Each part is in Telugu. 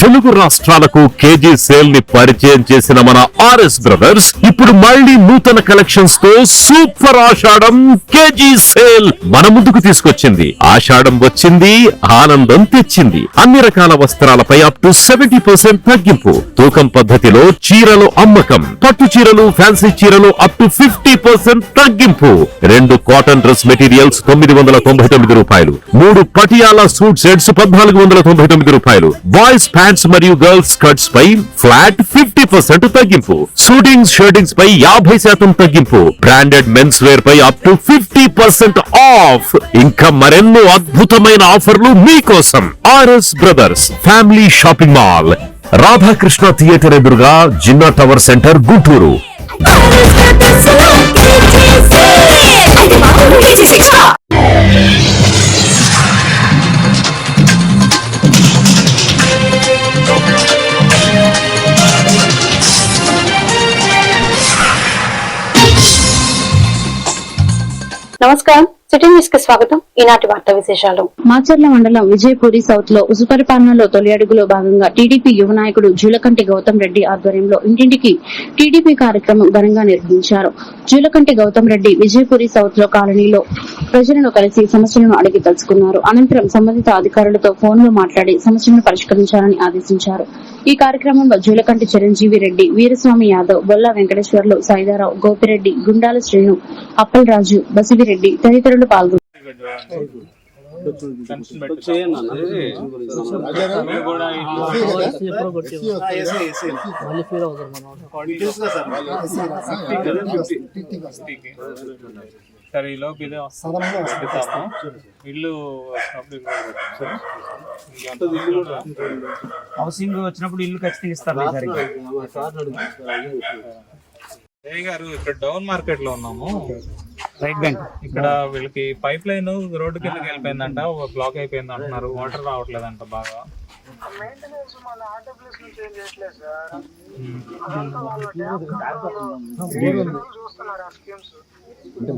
తెలుగు రాష్ట్రాలకు కేజీ సేల్ని పరిచయం చేసిన మన ఆర్ఎస్ బ్రదర్స్ ఇప్పుడు మళ్ళీ నూతన కలెక్షన్స్తో సూపర్ ఆషాఢం కేజీ సేల్ మన ముందుకు తీసుకొచ్చింది. ఆషాఢం వచ్చింది ఆనందం తెచ్చింది. అన్ని రకాల వస్త్రాలపై అప్ టు సెవెంటీ పర్సెంట్ తగ్గింపు. తూకం పద్ధతిలో చీరలు అమ్మకం. పట్టు చీరలు ఫ్యాన్సీ చీరలు అప్ టు ఫిఫ్టీ పర్సెంట్ తగ్గింపు. రెండు కాటన్ డ్రెస్ మెటీరియల్స్ తొమ్మిది వందల తొంభై తొమ్మిది రూపాయలు. మూడు పటియాలా సూట్ సెట్స్ పద్నాలుగు వందల తొంభై తొమ్మిది రూపాయలు. బాయ్స్ ప్యాంట్స్ మరియు గర్ల్స్ స్కర్ట్స్ పై ఫ్లాట్ ఫిఫ్టీ పర్సెంట్ తగ్గింపు. షూటింగ్స్ షర్టింగ్స్ పై యాభై శాతం తగ్గింపు. Branded men's wear pi up to fifty percent off ఇంకా మరెన్నో అద్భుతమైన ఆఫర్లు మీకోసం. RS brothers family shopping mall Radhakrishna theatre ఎదురుగా జిన్నా టవర్ సెంటర్ గుంటూరు. నమస్కారం సిటీ న్యూస్కి స్వాగతం. ఈనాటి వార్తా విశేషాలు. మాచర్ల మండలం విజయపూరి సౌత్లో సుపరిపాలనలో తొలి అడుగులో భాగంగా టీడీపీ యువ నాయకుడు జూలకంటి గౌతమ్ రెడ్డి ఆధ్వర్యంలో ఇంటింటికి టీడీపీ కార్యక్రమం ఘనంగా నిర్వహించారు. జూలకంటి గౌతమ్ రెడ్డి విజయపూరి సౌత్లో కాలనీలో ప్రజలను కలిసి సమస్యలను అడిగి తెలుసుకున్నారు. అనంతరం సంబంధిత అధికారులతో ఫోన్లో మాట్లాడి సమస్యలను పరిష్కరించాలని ఆదేశించారు. ఈ కార్యక్రమంలో జూలకంటి చిరంజీవి రెడ్డి వీరస్వామి యాదవ్ బొల్లా వెంకటేశ్వర్లు సాయిదారావు గోపిరెడ్డి గుండాల శ్రీను అప్పలరాజు బసివిరెడ్డి తదితరులు పాల్గొన్నారు సరే ఈ లోపు ఇదే ఇల్లు హౌసింగ్ వచ్చినప్పుడు ఇల్లు ఖచ్చితంగా ఇస్తారు గారు ఇక్కడ డౌన్ మార్కెట్లో ఉన్నాము. Right bank. ఇక్కడ వీళ్ళకి పైప్ లైన్ రోడ్డు కిందకి వెళ్ళిపోయిందంట ఒక బ్లాక్ అయిపోయింది అంటున్నారు. వాటర్ రావట్లేదంట బాగా.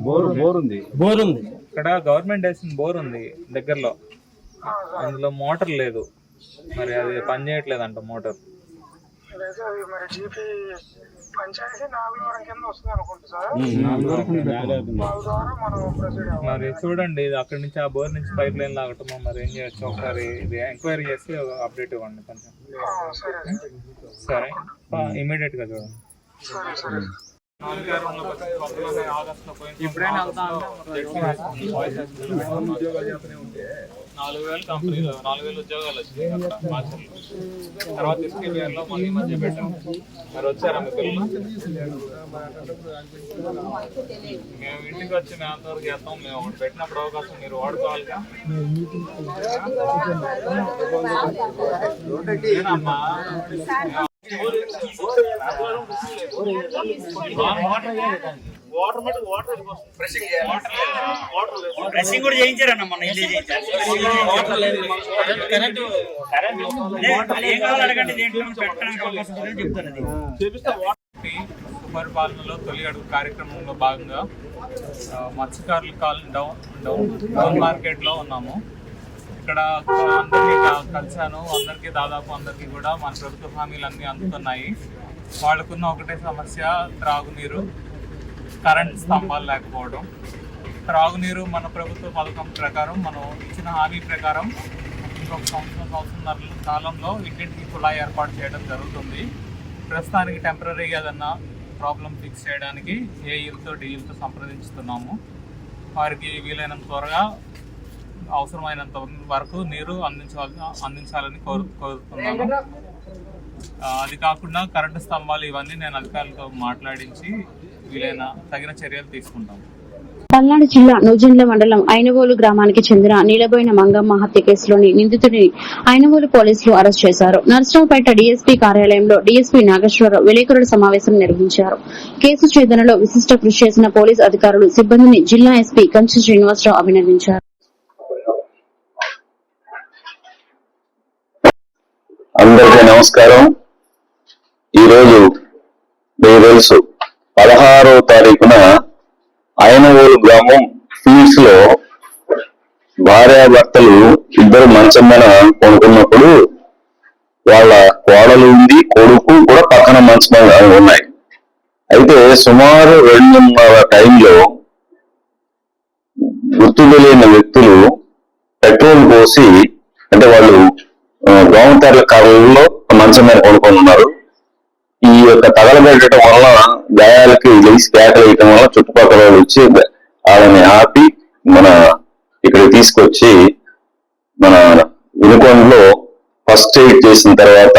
బోర్ ఉంది. ఇక్కడ గవర్నమెంట్ వేసిన బోర్ ఉంది దగ్గరలో. అందులో మోటార్ లేదు. మరి అది పని చేయట్లేదంట మోటార్. అదైతే అది మరి జీపీ పంచాయతీ కింద వస్తుంది అనుకుంటా సార్. మరి చూడండి ఇది అక్కడి నుంచి ఆ బోర్ నుంచి పైప్ లైన్ లాగటము? మరి ఏం చేయొచ్చు? ఒకసారి ఇది ఎంక్వైరీ చేసి అప్డేట్ ఇవ్వండి కొంచెం. సరే సరే. ఇమీడియట్గా చూడండి. సరే సరే. ఇప్పుడైనా నాలుగు వేలు కంపెనీలో నాలుగు వేలు ఉద్యోగాలు వచ్చినాయి అక్కడ మార్చిలో. తర్వాత ఎస్కేబిఆర్లో మళ్ళీ మధ్య పెట్టాం మరి వచ్చారా మీ పిల్లలు మేము ఇంటికి వచ్చి మేము అంతవరకు చేస్తాం మేము ఒకటి పెట్టినప్పుడు అవకాశం మీరు వాడుకోవాలిగా ఏనమ్మా? డ్రెస్సింగ్ కూడా చేయించారన్న మొన్న ఇల్లు తొలి అడుగు కార్యక్రమంలో భాగంగా మత్స్యకారుల కాలనీ డౌన్ డౌన్ డౌన్ మార్కెట్లో ఉన్నాము. ఇక్కడ అందరికీ కలిశాను. అందరికీ దాదాపు అందరికీ కూడా మన ప్రభుత్వ హామీలు అన్నీ అందుతున్నాయి. వాళ్ళకున్న ఒకటే సమస్య త్రాగునీరు. కరెంట్ స్తంభాలు లేకపోవడం. త్రాగునీరు మన ప్రభుత్వ పథకం ప్రకారం మనం ఇచ్చిన హామీ ప్రకారం ఇంకొక సంవత్సరం సంవత్సరంన్నర కాలంలో ఇంటింటికి కుళాయి ఏర్పాటు చేయడం జరుగుతుంది. ప్రస్తుతానికి టెంపరీగా ఏదన్నా ప్రాబ్లం ఫిక్స్ చేయడానికి ఏఈలతో డిఈలతో సంప్రదించుతున్నాము. వారికి వీలైనంత త్వరగా అవసరమైనంత వరకు నీరు అందించాలి అందించాలని కోరు కోరుతున్నాము. అది కాకుండా కరెంటు స్తంభాలు ఇవన్నీ నేను అధికారులతో మాట్లాడించి వీలైన తగిన చర్యలు తీసుకుంటాము పల్నాడు జిల్లా నూజెండ్ల మండలం ఐనవోలు గ్రామానికి చెందిన నీలబోయిన మంగమ్మ హత్య కేసులోని నిందితుడిని ఐనవోలు పోలీసులు అరెస్ట్ చేశారు. నర్సరావుపేట డీఎస్పీ కార్యాలయంలో డీఎస్పీ నాగేశ్వరరావు విలేకరుల సమావేశం నిర్వహించారు. కేసు ఛేదనలో విశిష్ట కృషి చేసిన పోలీస్ అధికారులు సిబ్బందిని జిల్లా ఎస్పీ కంచి శ్రీనివాసరావు అభినందించారు. అందరికీ నమస్కారం. ఈరోజు మీకు తెలుసు పదహారవ తారీఖున ఆయనవోలు గ్రామం ఫీల్డ్స్లో భార్యాభర్తలు ఇద్దరు మంచం మీద కొనుక్కున్నప్పుడు వాళ్ళ కోడలు ఉంది కొడుకు కూడా పక్కన మంచం మంచి ఉన్నాయి. అయితే సుమారు రెండున్నర టైంలో గుర్తు తెలియని వ్యక్తులు పెట్రోల్ పోసి అంటే వాళ్ళు గోమతెరల కర్రల్లో మంచం మీద కొనుక్కొని ఉన్నారు. ఈ యొక్క తగలబెట్టడం వల్ల గాయాలకి లేచి కేకలు వేయటం వల్ల చుట్టుపక్కల వాళ్ళు వచ్చి వాళ్ళని ఆపి మన ఇక్కడ తీసుకొచ్చి మన వినుకొండలో ఫస్ట్ ఎయిడ్ చేసిన తర్వాత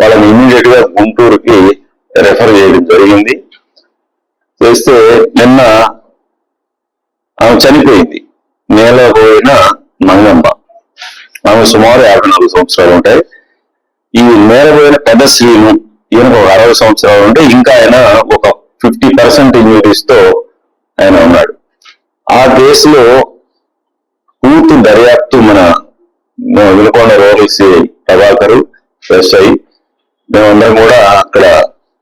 వాళ్ళని ఇమీడియట్గా గుంటూరుకి రెఫర్ చేయడం జరిగింది. చేస్తే నిన్న ఆమె చనిపోయింది. నేల పోయిన మంగమ్మ. ఆమె సుమారు యాభై నాలుగు సంవత్సరాలు ఉంటాయి. ఈ నేలపోయిన పెద్ద శ్రీను ఈయనకు ఒక అరవై సంవత్సరాలు ఉంటే ఇంకా ఆయన ఒక ఫిఫ్టీ పర్సెంట్ ఇంజురీస్తో ఆయన ఉన్నాడు. ఆ కేసులో పూర్తి దర్యాప్తు మన విలుకొండ వినుకొండ రూరల్ ఫ్రెష్ ప్రభాకరు ఎస్ఐ మేమందరం కూడా అక్కడ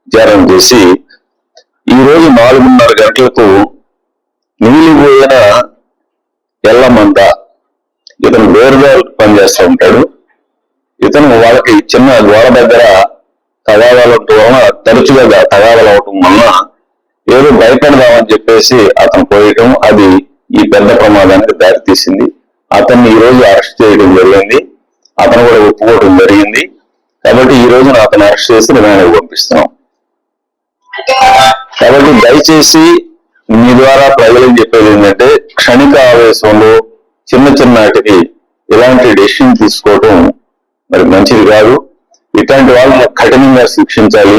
విచారణ చేసి ఈ రోజు నాలుగున్నర గంటలకు నీలిపోయిన ఎల్లమంద ఇతను వేరుగా పనిచేస్తూ ఉంటాడు. ఇతను వాళ్ళకి చిన్న గోడ దగ్గర తగాదాలు వలన తరచుగా తగాదాలు అవటం వలన ఏదో భయపడదామని చెప్పేసి అతను పోయటం అది ఈ పెద్ద ప్రమాదానికి దారితీసింది. అతన్ని ఈ రోజు అరెస్ట్ చేయడం జరిగింది. అతను కూడా ఒప్పుకోవడం జరిగింది. కాబట్టి ఈ రోజున అతను అరెస్ట్ చేసి రిమాండ్ పంపిస్తున్నాం. కాబట్టి దయచేసి మీ ద్వారా ప్రజలకు చెప్పేది ఏంటంటే క్షణిక ఆవేశంలో చిన్న చిన్నటికి ఇలాంటి డెసిషన్ తీసుకోవటం మరి మంచిది కాదు. ఇట్లాంటి వాళ్ళని కఠినంగా శిక్షించాలి.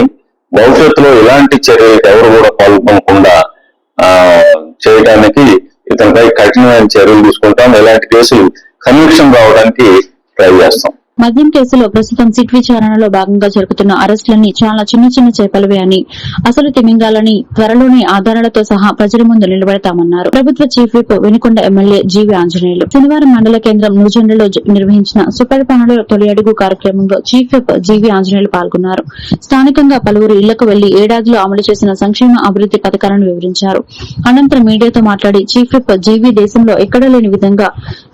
భవిష్యత్తులో ఇలాంటి చర్యలకు ఎవరు కూడా పాల్గొనకుండా ఆ చేయడానికి ఇతనిపై కఠినమైన చర్యలు తీసుకుంటాం. ఇలాంటి కేసులు కన్విక్షన్ రావడానికి ట్రై చేస్తాం. మద్యం కేసులో ప్రస్తుతం సిట్ విచారణలో భాగంగా జరుగుతున్న అరెస్టులన్నీ చాలా చిన్న చిన్న చేపలవే అని అసలు తిమింగాలని త్వరలోనే ఆధారాలతో సహా ప్రజల ముందు నిలబెడతామన్నారు. ప్రభుత్వ chief whip Venukonda MLA G Anjaneyulu. శనివారం మండల కేంద్రం నూజెండలో నిర్వహించిన నిర్వహించిన సుపరిపాలనలో తొలి అడుగు కార్యక్రమంలో చీఫ్ విప్ జీవి ఆంజనేయులు పాల్గొన్నారు. స్థానికంగా పలువురు ఇళ్ళకు వెళ్ళి ఏడాదిలో అమలు చేసిన సంక్షేమ అభివృద్ది పథకాలను వివరించారు. అనంతరం మీడియాతో మాట్లాడి చీఫ్ విప్ జీవి దేశంలో ఎక్కడా లేని విధంగా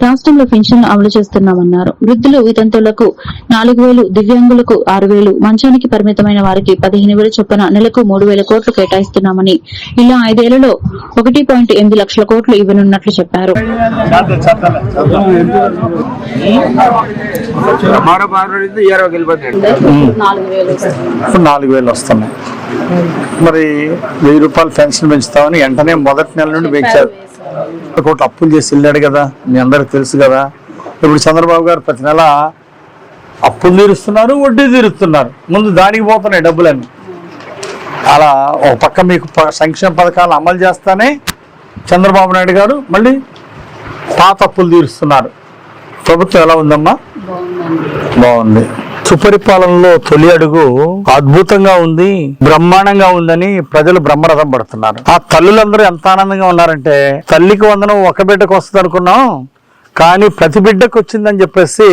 రాష్ట్రంలో పెన్షన్లు అమలు చేస్తున్నామన్నారు. వృద్ధులు వితంతులకు నాలుగు వేలు దివ్యాంగులకు ఆరు వేలు మంచానికి పరిమితమైన వారికి పదిహేను వేల చొప్పున నెలకు మూడు వేల కోట్లు కేటాయిస్తున్నామని ఇలా ఐదేళ్ళలో ఒకటి పాయింట్ ఎనిమిది లక్షల కోట్లు ఇవ్వనున్నట్లు చెప్పారు. నాలుగు వేలు వస్తున్నాయి. మరి వెయ్యి రూపాయలు పెన్షన్ పెంచుతామని వెంటనే మొదటి నెల నుండి పెంచారు. కోట్లు అప్పులు చేసి వెళ్ళాడు కదా మీ అందరికి తెలుసు కదా. ఇప్పుడు చంద్రబాబు గారు ప్రతి నెల అప్పులు తీరుస్తున్నారు వడ్డీ తీరుస్తున్నారు. ముందు దానికి పోతున్నాయి డబ్బులన్నీ. అలా ఒక పక్క మీకు సంక్షేమ పథకాలు అమలు చేస్తానే చంద్రబాబు నాయుడు గారు మళ్ళీ పాత అప్పులు తీరుస్తున్నారు. ప్రభుత్వం ఎలా ఉందమ్మా? బాగుంది. సుపరిపాలనలో తొలి అడుగు అద్భుతంగా ఉంది బ్రహ్మాండంగా ఉందని ప్రజలు బ్రహ్మరథం పడుతున్నారు. ఆ తల్లులందరూ ఎంత ఆనందంగా ఉన్నారంటే తల్లికి వందనం ఒక బిడ్డకు వస్తుంది అనుకున్నాం కానీ ప్రతి బిడ్డకు వచ్చిందని చెప్పేసి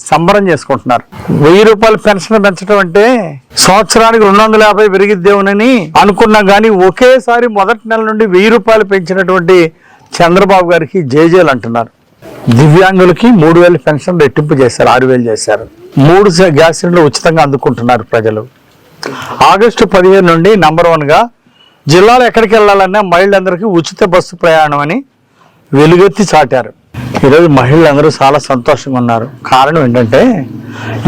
సంబరం చేసుకుంటున్నారు. వెయ్యి రూపాయలు పెన్షన్ పెంచడం అంటే సంవత్సరానికి రెండు వందల యాభై పెరిగిద్దేమోనని అనుకున్నా కానీ ఒకేసారి మొదటి నెల నుండి వెయ్యి రూపాయలు పెంచినటువంటి చంద్రబాబు గారికి జేజేలు అంటున్నారు. దివ్యాంగులకి మూడు వేల పెన్షన్ రెట్టింపు చేశారు ఆరు వేలు చేశారు. మూడు గ్యాస్ సిలిండర్లు ఉచితంగా అందుకుంటున్నారు ప్రజలు. ఆగస్టు పదిహేను నుండి నంబర్ వన్గా జిల్లాలో ఎక్కడికి వెళ్ళాలన్నా మహిళలందరికీ ఉచిత బస్సు ప్రయాణం అని వెలుగెత్తి చాటారు. ఈరోజు మహిళలందరూ చాలా సంతోషంగా ఉన్నారు. కారణం ఏంటంటే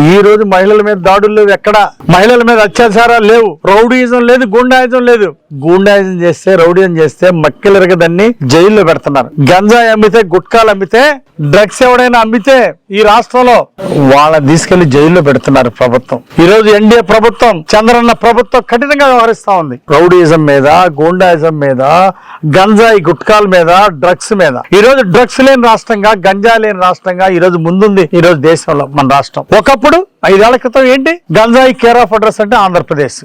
ఈ రోజు మహిళల మీద దాడులు లేవు. ఎక్కడ? మహిళల మీద అత్యాచారాలు లేవు. రౌడీయిజం లేదు గుండాయిజం లేదు. గుండాయిజం చేస్తే రౌడీజం చేస్తే మక్కిలరగదాన్ని జైల్లో పెడుతున్నారు. గంజాయి అమ్మితే గుట్కాలు అమ్మితే డ్రగ్స్ ఎవడైనా అమ్మితే ఈ రాష్ట్రంలో వాళ్ళని తీసుకెళ్ళి జైల్లో పెడుతున్నారు ప్రభుత్వం. ఈ రోజు ఎన్డీఏ ప్రభుత్వం చంద్రన్న ప్రభుత్వం కఠినంగా వ్యవహరిస్తా ఉంది. రౌడీయిజం మీద గూండాయిజం మీద గంజాయి గుట్కాల మీద డ్రగ్స్ మీద. ఈ రోజు డ్రగ్స్ లేని రాష్ట్రం రాష్ట్రంగా గంజా లేని రాష్ట్రంగా ఈ రోజు ముందుంది ఈ రోజు దేశంలో మన రాష్ట్రం. ఒకప్పుడు ఐదేళ్ళ క్రితం ఏంటి? గంజాయి కేర్ ఆఫ్ అడ్రస్ అంటే Andhra Pradesh.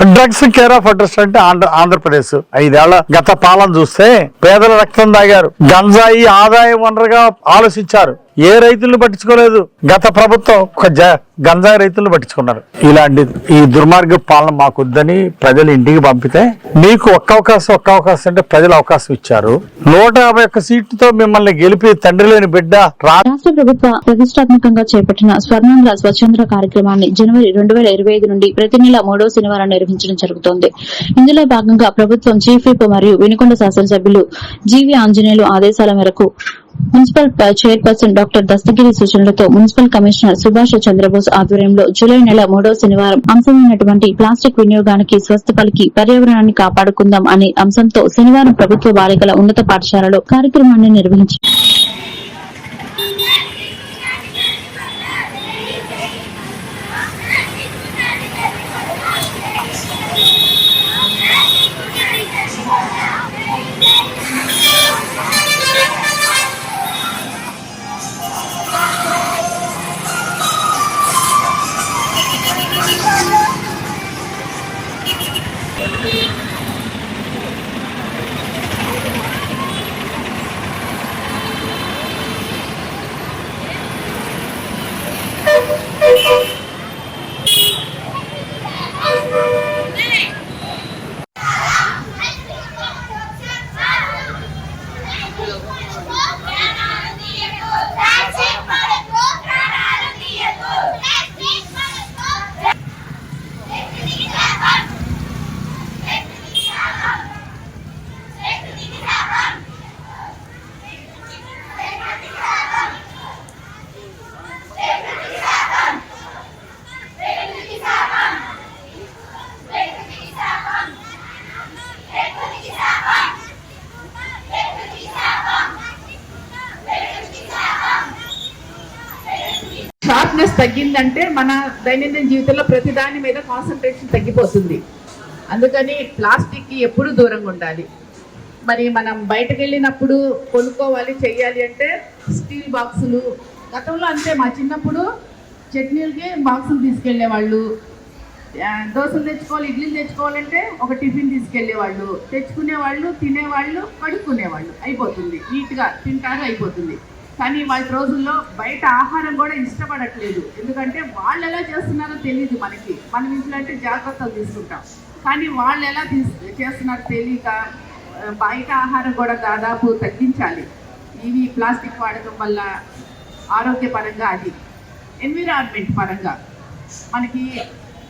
Drugs care of address అంటే ఆంధ్ర ఆంధ్రప్రదేశ్. ఐదేళ్ళ గత పాలన చూస్తే పేదల రక్తం తాగారు. గంజాయి ఆదాయ వనరుగా ఆలోచించారు. ఏ రైతులను పట్టించుకోలేదు. గత ప్రభుత్వం ఒక జ- గంజాయి రైతులను పట్టించుకున్నారు. ఇలాంటి ఈ దుర్మార్గ పాలన మాకొద్దని ప్రజలు ఇంటికి పంపితే మీకు ఒక్క అవకాశం ఒక్క అవకాశం అంటే ప్రజలు అవకాశం ఇచ్చారు. నూట యాభై ఒక్క సీట్లతో మిమ్మల్ని గెలిపి తండ్రి లేని బిడ్డ రా రాష్ట్ర ప్రభుత్వ ప్రతిష్టాత్మకంగా చేపట్టిన స్వర్ణాంధ్ర స్వచ్ఛంద్ర కార్యక్రమాన్ని జనవరి రెండు వేల ఇరవై ఐదు నుండి ప్రతి నెల మూడవ శనివారం నిర్వహించడం జరుగుతోంది. ఇందులో భాగంగా ప్రభుత్వం చీఫ్ విప్ మరియు వినుకొండ శాసనసభ్యులు జీవి ఆంజనేయులు ఆదేశాల మేరకు మున్సిపల్ చైర్పర్సన్ డాక్టర్ దస్తగిరి సూచనలతో మున్సిపల్ కమిషనర్ సుభాష్ చంద్రబోస్ ఆధ్వర్యంలో జూలై నెల మూడో శనివారం అంశమైనటువంటి ప్లాస్టిక్ వినియోగానికి స్వస్థ పలికి పర్యావరణాన్ని కాపాడుకుందాం అనే అంశంతో శనివారం ప్రభుత్వ బాలికల ఉన్నత పాఠశాలలో కార్యక్రమాన్ని నిర్వహించారు షార్ప్నెస్ తగ్గిందంటే మన దైనందిన జీవితంలో ప్రతి దాని మీద కాన్సన్ట్రేషన్ తగ్గిపోతుంది. అందుకని ప్లాస్టిక్కి ఎప్పుడు దూరంగా ఉండాలి. మరి మనం బయటకు వెళ్ళినప్పుడు కొనుక్కోవాలి చెయ్యాలి అంటే స్టీల్ బాక్సులు. గతంలో అంతే మా చిన్నప్పుడు చట్నీలకి బాక్సులు తీసుకెళ్ళేవాళ్ళు దోశలు తెచ్చుకోవాలి ఇడ్లీలు తెచ్చుకోవాలంటే ఒక టిఫిన్ తీసుకెళ్ళేవాళ్ళు తెచ్చుకునేవాళ్ళు తినేవాళ్ళు కడుక్కునేవాళ్ళు. అయిపోతుంది. నీట్గా తింటారు అయిపోతుంది. కానీ వాళ్ళ రోజుల్లో బయట ఆహారం కూడా ఇష్టపడట్లేదు. ఎందుకంటే వాళ్ళు ఎలా చేస్తున్నారో తెలియదు మనకి. మనం ఇంట్లో అంటే జాగ్రత్తలు తీసుకుంటాం. కానీ వాళ్ళు ఎలా చేస్తున్నారో తెలియక బయట ఆహారం కూడా దాదాపు తగ్గించాలి. ఇవి ప్లాస్టిక్ వాడకం వల్ల ఆరోగ్యపరంగా అది. ఎన్విరాన్మెంట్ పరంగా మనకి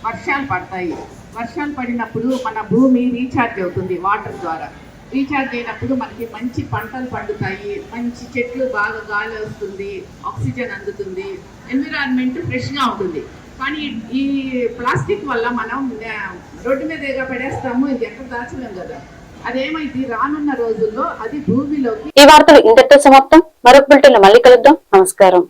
వర్షాలు పడతాయి. వర్షాలు పడినప్పుడు మన భూమి రీఛార్జ్ అవుతుంది వాటర్ ద్వారా. రీఛార్జ్ అయినప్పుడు మనకి మంచి పంటలు పండుతాయి. మంచి చెట్లు బాగా గాలి వస్తుంది ఆక్సిజన్ అందుతుంది ఎన్విరాన్మెంట్ ఫ్రెష్గా ఉంటుంది. కానీ ఈ ప్లాస్టిక్ వల్ల మనం రోడ్డు మీద పడేస్తాము ఇది ఎక్కడ దాచలేం కదా. అదేమైంది రానున్న రోజుల్లో అది భూమిలోకి ఈ వార్తలు ఇంతటితో సమాప్తం. మరొక బులెటిన్ మళ్ళీ కలుద్దాం. నమస్కారం.